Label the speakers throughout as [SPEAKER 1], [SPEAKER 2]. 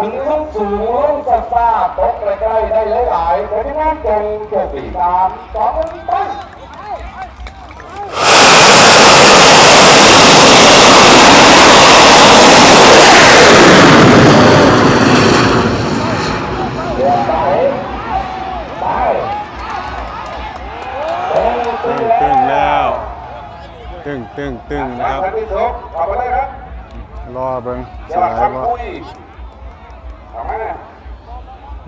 [SPEAKER 1] สูงสักซ่าตกใกล้ๆได้หลายๆคนที่นั่งตรงโชคดีสามสองหนึ่งไปเดี๋ยวไปไปเต็ม
[SPEAKER 2] ตึ้งตึ้งแล้ว ตึ้งตึ้งตึ้งนะครับ
[SPEAKER 1] ท่านที่สุขเอาไปเลยครับ
[SPEAKER 2] รอเบิ่ง
[SPEAKER 1] เดี๋
[SPEAKER 2] ส
[SPEAKER 1] ยว
[SPEAKER 2] ลาย
[SPEAKER 1] คำ
[SPEAKER 2] บ่
[SPEAKER 1] คุยเอามา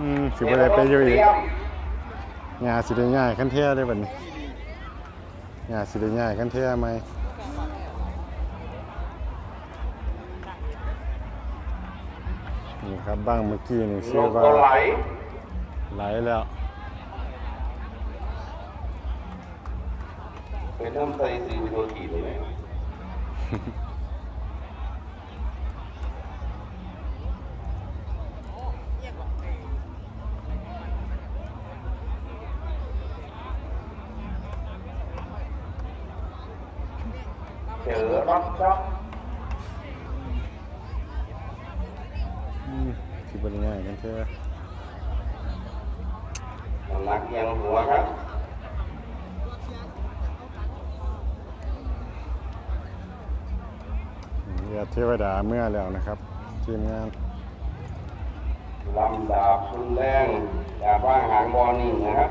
[SPEAKER 2] อืมสิบ่ได้ไปอยู่อีก
[SPEAKER 1] เตรีม
[SPEAKER 2] งาสิได้ง่ายคันเท่ได้บัดนี้งาสิได้ง่ายคันเท่ไหมนี่ครับบ้างเมื่อกี้นี่
[SPEAKER 1] ล
[SPEAKER 2] ชื่องว่า
[SPEAKER 1] ตัวไหล
[SPEAKER 2] ไหลแล้ว
[SPEAKER 1] เป็นน้ำใสสีวิโรจีเลย เจอรับช็อป
[SPEAKER 2] อืมสิบ่ได้ง่ายคันเท่
[SPEAKER 1] น้ำหนักเอียงหัวครับ
[SPEAKER 2] เรียกเทวดาเมื่อแล้วนะครับ ทีมงาน
[SPEAKER 1] ลำดาบคุณแรงดาบว่างหางบอลนี่นะครับ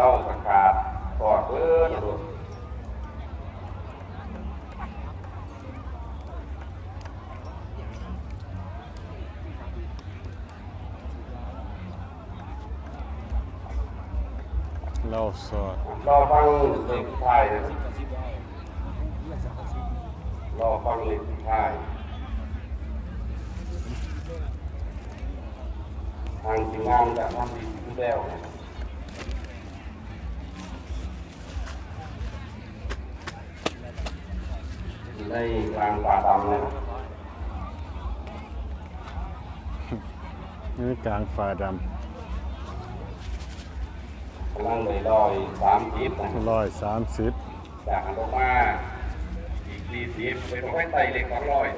[SPEAKER 1] เล่าประกาศกอดเพื่อนดู
[SPEAKER 2] เล่าสอด
[SPEAKER 1] รอฟังเล็กไทายนะครับรอฟังเล็กไทายทางทีมงานจะทำดีที่แล้ว นะครับในกลางป่าดำนะครับ
[SPEAKER 2] นี่กลางฝ่าด
[SPEAKER 1] กำลังเลยลอยสามทิศนะำ
[SPEAKER 2] ร้อยสามสิบ
[SPEAKER 1] จากลงมาอีกสี่สิบเป็นไม้ไต่เหล็กสองร้อย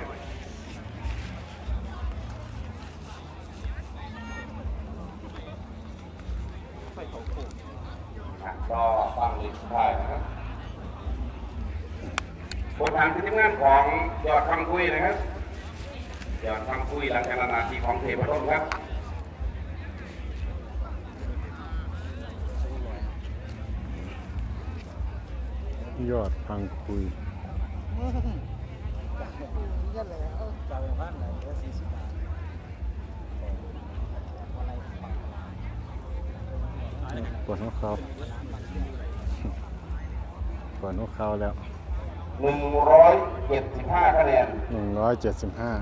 [SPEAKER 1] อะก็ฟังเหล็กไทายนะครับ บททางที่ทีมงานของยอดคำคุยนะครับยอดคำคุยหลังจากนาทีของเทพต้นครับ
[SPEAKER 2] ยอดพังคุยปวดหัวเขาปวดหัวเขาแล้ว
[SPEAKER 1] หนึ่งร้อยเจ็ดสิบห้าคะแนน
[SPEAKER 2] หนึ่งร้อยเจ็ดสิบห้า